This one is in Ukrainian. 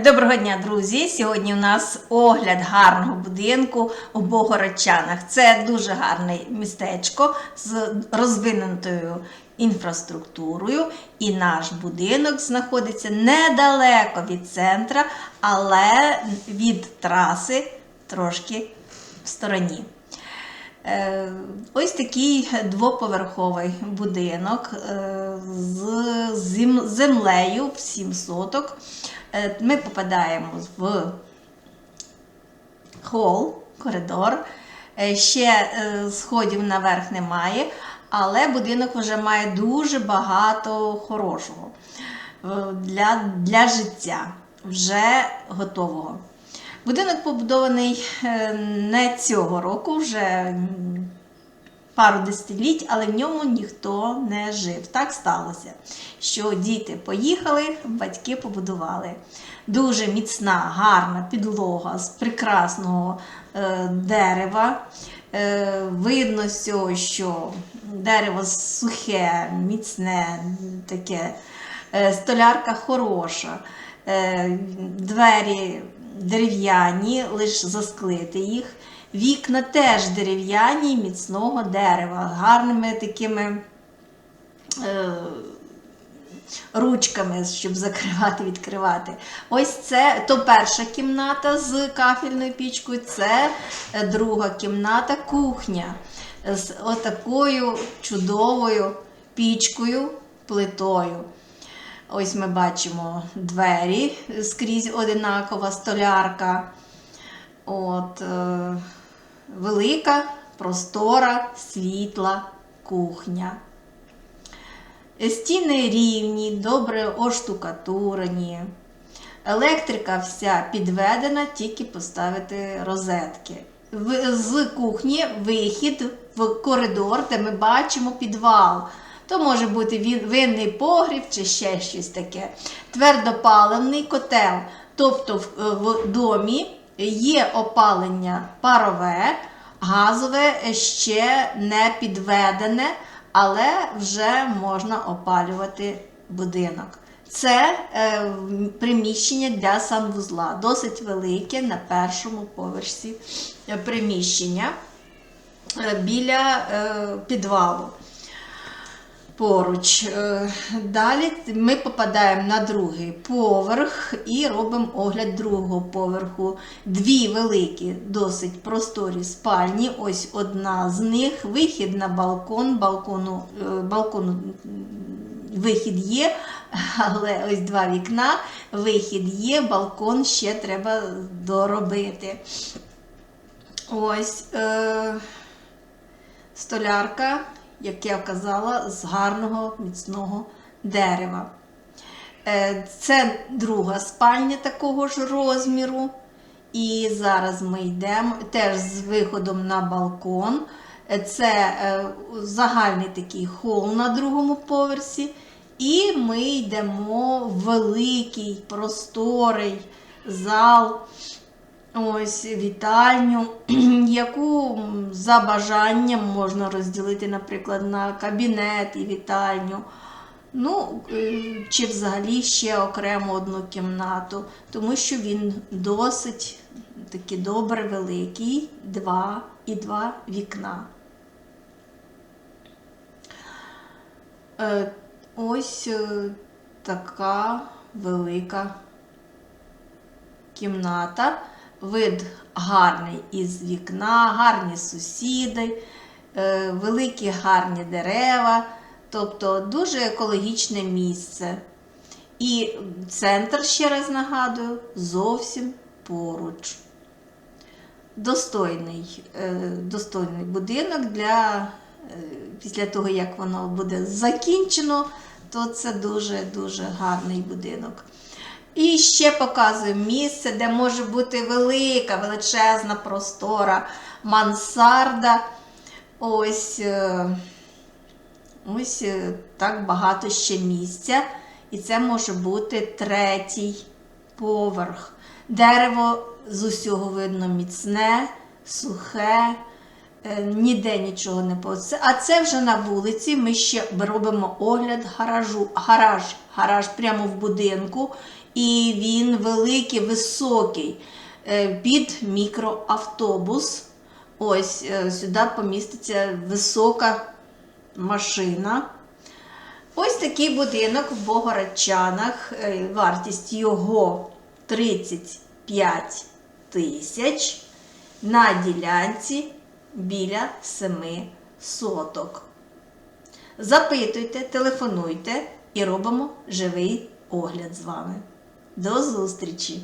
Доброго дня, друзі! Сьогодні у нас огляд гарного будинку у Богородчанах. Це дуже гарне містечко з розвинутою інфраструктурою. І наш будинок знаходиться недалеко від центра, але від траси трошки в стороні. Е, Ось такий двоповерховий будинок е, з землею в 7 соток. Е, Ми попадаємо в хол, коридор. Е, Ще е, сходів наверх немає, але будинок вже має дуже багато хорошого для, для життя, вже готового. Будинок побудований не цього року, вже пару десятиліть, але в ньому ніхто не жив. Так сталося, що діти поїхали, батьки побудували. Дуже міцна, гарна підлога з прекрасного е, дерева. Е, видно цього, що дерево сухе, міцне, таке, е, столярка хороша, е, двері дерев'яні, лише засклити їх. Вікна теж дерев'яні, міцного дерева, гарними такими е, ручками, щоб закривати, відкривати. Ось це то перша кімната з кафельною пічкою, це е, друга кімната, кухня з отакою чудовою пічкою, плитою. Ось ми бачимо двері скрізь одинакова столярка. От, е, велика, простора, світла кухня. Стіни рівні, добре оштукатурені. Електрика вся підведена, тільки поставити розетки. З кухні вихід в коридор, де ми бачимо підвал. То може бути винний погріб чи ще щось таке. Твердопаливний котел. Тобто в, домі є опалення парове, газове ще не підведене, але вже можна опалювати будинок. Це е, приміщення для санвузла, досить велике на першому поверсі е, приміщення е, біля підвалу поруч. Е, Далі ми попадаємо на другий поверх і робимо огляд другого поверху. Дві великі, досить просторі спальні. Ось одна з них. Вихід на балкон. Балкону, е, балкону вихід є, але ось два вікна. Вихід є, балкон ще треба доробити. Ось. Е- столярка, як я казала, з гарного міцного дерева. Е, Це друга спальня такого ж розміру. І зараз ми йдемо теж з виходом на балкон. Е, Це е, загальний такий хол на другому поверсі. І ми йдемо в великий просторий зал. Ось вітальню, яку за бажанням можна розділити, наприклад, на кабінет і вітальню. Ну, е, чи взагалі ще окремо одну кімнату, тому що він досить такий добре великий, два і два вікна. Е, Ось е, така велика кімната. Вид гарний із вікна, гарні сусіди, е, великі гарні дерева, тобто дуже екологічне місце. І центр, ще раз нагадую, зовсім поруч. Достойний, е, достойний будинок для е, після того, як воно буде закінчено, то це дуже-дуже гарний будинок. І ще показую місце, де може бути велика, величезна простора мансарда. Ось, е, ось е, так багато ще місця. І це може бути третій поверх. Дерево з усього видно міцне, сухе, е, ніде нічого не поце. А це вже на вулиці. Ми ще робимо огляд гаражу. Гараж, гараж прямо в будинку. І він великий, високий, е, під мікроавтобус. Ось е, сюди поміститься висока машина. Ось такий будинок в Богородчанах. Е, Вартість його 35 тисяч на ділянці біля 7 соток. Запитуйте, телефонуйте і робимо живий огляд з вами. До зустрічі!